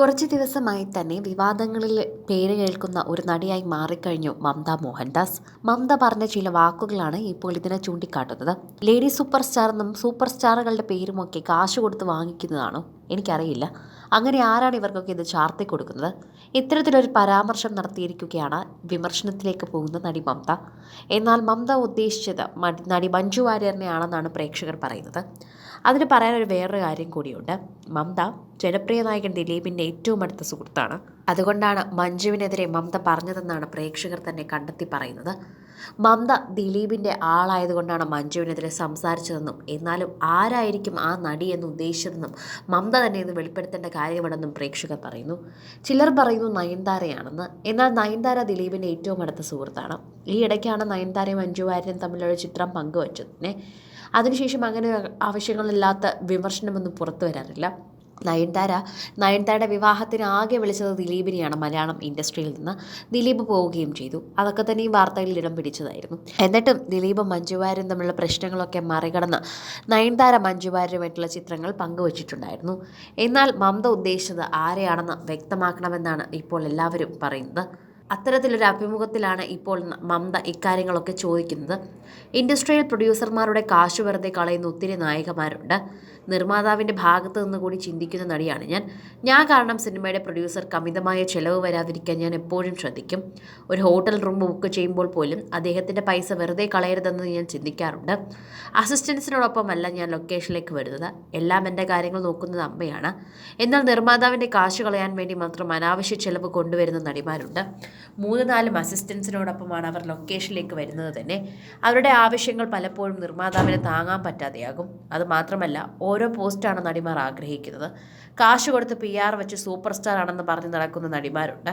കുറച്ച് ദിവസമായി തന്നെ വിവാദങ്ങളിൽ പേര് കേൾക്കുന്ന ഒരു നടിയായി മാറിക്കഴിഞ്ഞു മമത മോഹൻദാസ്. മമത പറഞ്ഞ ചില വാക്കുകളാണ് ഇപ്പോൾ ഇതിനെ ചൂണ്ടിക്കാട്ടുന്നത്. ലേഡി സൂപ്പർ സ്റ്റാർ എന്നും സൂപ്പർ സ്റ്റാറുകളുടെ പേരുമൊക്കെ കാശ് കൊടുത്ത് വാങ്ങിക്കുന്നതാണോ എനിക്കറിയില്ല. അങ്ങനെ ആരാണ് ഇവർക്കൊക്കെ ഇത് ചാർത്തി കൊടുക്കുന്നത്? ഇത്തരത്തിലൊരു പരാമർശം നടത്തിയിരിക്കുകയാണ് വിമർശനത്തിലേക്ക് പോകുന്ന നടി മമത. എന്നാൽ മമത ഉദ്ദേശിച്ചത് നടി മഞ്ജു വാര്യറിനെയാണെന്നാണ് പ്രേക്ഷകർ പറയുന്നത്. അതിന് പറയാനൊരു വേറൊരു കാര്യം കൂടിയുണ്ട്. മമത ജനപ്രിയ നായകൻ ദിലീപിന്റെ ഏറ്റവും അടുത്ത സുഹൃത്താണ്. അതുകൊണ്ടാണ് മഞ്ജുവിനെതിരെ മമത പറഞ്ഞതെന്നാണ് പ്രേക്ഷകർ തന്നെ കണ്ടെത്തി പറയുന്നത്. മമത ദിലീപിന്റെ ആളായതുകൊണ്ടാണ് മഞ്ജുവിനെതിരെ സംസാരിച്ചതെന്നും എന്നാലും ആരായിരിക്കും ആ നടി എന്ന് ഉദ്ദേശിച്ചതെന്നും മമത തന്നെ ഇത് വെളിപ്പെടുത്തേണ്ട കാര്യമാണെന്നും പ്രേക്ഷകർ പറയുന്നു. ചിലർ പറയുന്നു നയൻതാരയാണെന്ന്. എന്നാൽ നയൻതാര ദിലീപിന്റെ ഏറ്റവും അടുത്ത സുഹൃത്താണ്. ഈ ഇടയ്ക്കാണ് നയൻതാരയും മഞ്ജു വാര്യരും തമ്മിലുള്ള ചിത്രം പങ്കുവച്ചതിനെ. അതിനുശേഷം അങ്ങനെ ആവശ്യങ്ങളില്ലാത്ത വിമർശനമൊന്നും പുറത്തു വരാറില്ല. നയൻതാര നയൻതാരയുടെ വിവാഹത്തിന് ആകെ വിളിച്ചത് ദിലീപിനെയാണ് മലയാളം ഇൻഡസ്ട്രിയിൽ നിന്ന് ദിലീപ് പോവുകയും ചെയ്തു. അതൊക്കെ തന്നെ ഈ വാർത്തകളിൽ ഇടം പിടിച്ചതായിരുന്നു. എന്നിട്ടും ദിലീപും മഞ്ജുവാരും തമ്മിലുള്ള പ്രശ്നങ്ങളൊക്കെ മറികടന്ന് നയൻതാര മഞ്ജുവാരുമായിട്ടുള്ള ചിത്രങ്ങൾ പങ്കുവച്ചിട്ടുണ്ടായിരുന്നു. എന്നാൽ മമത ഉദ്ദേശിച്ചത് ആരെയാണെന്ന് വ്യക്തമാക്കണമെന്നാണ് ഇപ്പോൾ എല്ലാവരും പറയുന്നത്. അത്തരത്തിലൊരു അഭിമുഖത്തിലാണ് ഇപ്പോൾ മമത ഇക്കാര്യങ്ങളൊക്കെ ചോദിക്കുന്നത്. ഇൻഡസ്ട്രിയൽ പ്രൊഡ്യൂസർമാരുടെ കാശ് വെറുതെ കളയുന്ന ഒത്തിരി നായകന്മാരുണ്ട്. നിർമ്മാതാവിന്റെ ഭാഗത്ത് നിന്ന് കൂടി ചിന്തിക്കുന്ന നടിയാണ് ഞാൻ. ഞാൻ കാരണം സിനിമയുടെ പ്രൊഡ്യൂസർ കമിതമായ ചെലവ് വരാതിരിക്കാൻ ഞാൻ എപ്പോഴും ശ്രദ്ധിക്കും. ഒരു ഹോട്ടൽ റൂം ബുക്ക് ചെയ്യുമ്പോൾ പോലും അദ്ദേഹത്തിന്റെ പൈസ വെറുതെ കളയരുതെന്ന് ഞാൻ ചിന്തിക്കാറുണ്ട്. അസിസ്റ്റൻസിനോടൊപ്പമല്ല ഞാൻ ലൊക്കേഷനിലേക്ക് വരുന്നത്. എല്ലാം എന്റെ കാര്യങ്ങൾ നോക്കുന്നത് അമ്മയാണ്. എന്നാൽ നിർമ്മാതാവിന്റെ കാശ് കളയാൻ വേണ്ടി മാത്രം അനാവശ്യ ചെലവ് കൊണ്ടുവരുന്ന നടിമാരുണ്ട്. മൂന്ന് നാലും അസിസ്റ്റൻസിനോടൊപ്പമാണ് അവർ ലൊക്കേഷനിലേക്ക് വരുന്നത് തന്നെ. അവരുടെ ആവശ്യങ്ങൾ പലപ്പോഴും നിർമ്മാതാവിന് താങ്ങാൻ പറ്റാതെയാകും. അത് മാത്രമല്ല ഓരോ പോസ്റ്റാണ് നടിമാർ ആഗ്രഹിക്കുന്നത്. കാശ് കൊടുത്ത് പി ആർ വെച്ച് സൂപ്പർ സ്റ്റാർ ആണെന്ന് പറഞ്ഞ് നടക്കുന്ന നടിമാരുണ്ട്.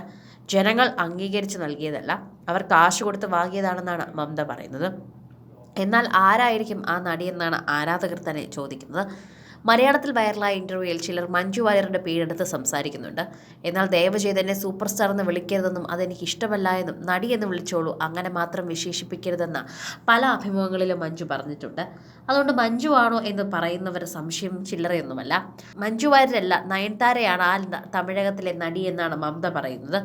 ജനങ്ങൾ അംഗീകരിച്ച് നൽകിയതല്ല അവർ കാശ് കൊടുത്ത് വാങ്ങിയതാണെന്നാണ് മമത പറയുന്നത്. എന്നാൽ ആരായിരിക്കും ആ നടിയെന്നാണ് ആരാധകർ തന്നെ ചോദിക്കുന്നത്. മലയാളത്തിൽ വൈറലായ ഇന്റർവ്യൂവിൽ ചിലർ മഞ്ജു വാര്യറിന്റെ പേരെടുത്ത് സംസാരിക്കുന്നുണ്ട്. എന്നാൽ ദയവ് ചെയ്ത് എന്നെ സൂപ്പർ സ്റ്റാർ എന്ന് വിളിക്കരുതെന്നും അതെനിക്ക് ഇഷ്ടമല്ല എന്നും നടി എന്ന് വിളിച്ചോളൂ അങ്ങനെ മാത്രം വിശേഷിപ്പിക്കരുതെന്ന പല അഭിമുഖങ്ങളിലും മഞ്ജു പറഞ്ഞിട്ടുണ്ട്. അതുകൊണ്ട് മഞ്ജു ആണോ എന്ന് പറയുന്നവരുടെ സംശയം ചില്ലറയൊന്നുമല്ല. മഞ്ജു വാര്യരല്ല നയൻതാരയാണ് ആ തമിഴകത്തിലെ നടി എന്നാണ് മമത പറയുന്നത്.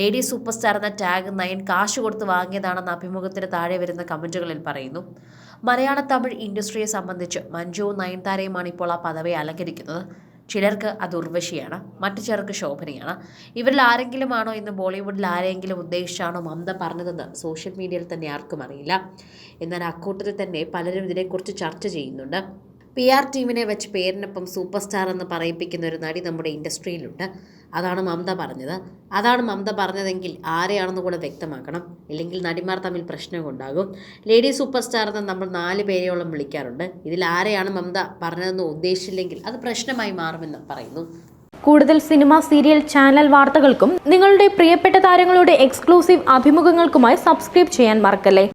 ലേഡി സൂപ്പർ സ്റ്റാർ എന്ന ടാഗ് നയൻ കാശ് കൊടുത്ത് വാങ്ങിയതാണെന്ന് അഭിമുഖത്തിന് താഴെ വരുന്ന കമന്റുകളിൽ പറയുന്നു. മലയാള തമിഴ് ഇൻഡസ്ട്രിയെ സംബന്ധിച്ച് മഞ്ജുവും നയൻതാരയുമാണ് ഇപ്പോൾ ആ പദവി അലങ്കരിക്കുന്നത്. ചിലർക്ക് അത് ഉർവശിയാണ് മറ്റു ചിലർക്ക് ശോഭനയാണ്. ഇവരിൽ ആരെങ്കിലും ആണോ ഇന്ന് ബോളിവുഡിൽ ആരെങ്കിലും ഉദ്ദേശിച്ചാണോ മമത പറഞ്ഞതെന്ന് സോഷ്യൽ മീഡിയയിൽ തന്നെ ആർക്കും അറിയില്ല. എന്നാൽ അക്കൂട്ടത്തിൽ തന്നെ പലരും ഇതിനെക്കുറിച്ച് ചർച്ച ചെയ്യുന്നുണ്ട്. പി ആർ ടീമിനെ വെച്ച് പേരിനൊപ്പം സൂപ്പർ സ്റ്റാർ എന്ന് പറയിപ്പിക്കുന്ന ഒരു നടി നമ്മുടെ ഇൻഡസ്ട്രിയിലുണ്ട്. അതാണ് മമത പറഞ്ഞത്. അതാണ് മമത പറഞ്ഞതെങ്കിൽ ആരെയാണെന്ന് കൂടെ വ്യക്തമാക്കണം. ഇല്ലെങ്കിൽ നടിമാർ തമ്മിൽ പ്രശ്നമുണ്ടാകും ലേഡി സൂപ്പർ സ്റ്റാർ എന്ന് നമ്മൾ നാല് പേരെയോളം വിളിക്കാറുണ്ട്. ഇതിൽ ആരെയാണ് മമത പറഞ്ഞതെന്ന് ഉദ്ദേശിച്ചില്ലെങ്കിൽ അത് പ്രശ്നമായി മാറുമെന്ന് പറയുന്നു. കൂടുതൽ സിനിമ സീരിയൽ ചാനൽ വാർത്തകൾക്കും നിങ്ങളുടെ പ്രിയപ്പെട്ട താരങ്ങളുടെ എക്സ്ക്ലൂസീവ് അഭിമുഖങ്ങൾക്കുമായി സബ്സ്ക്രൈബ് ചെയ്യാൻ മറക്കല്ലേ?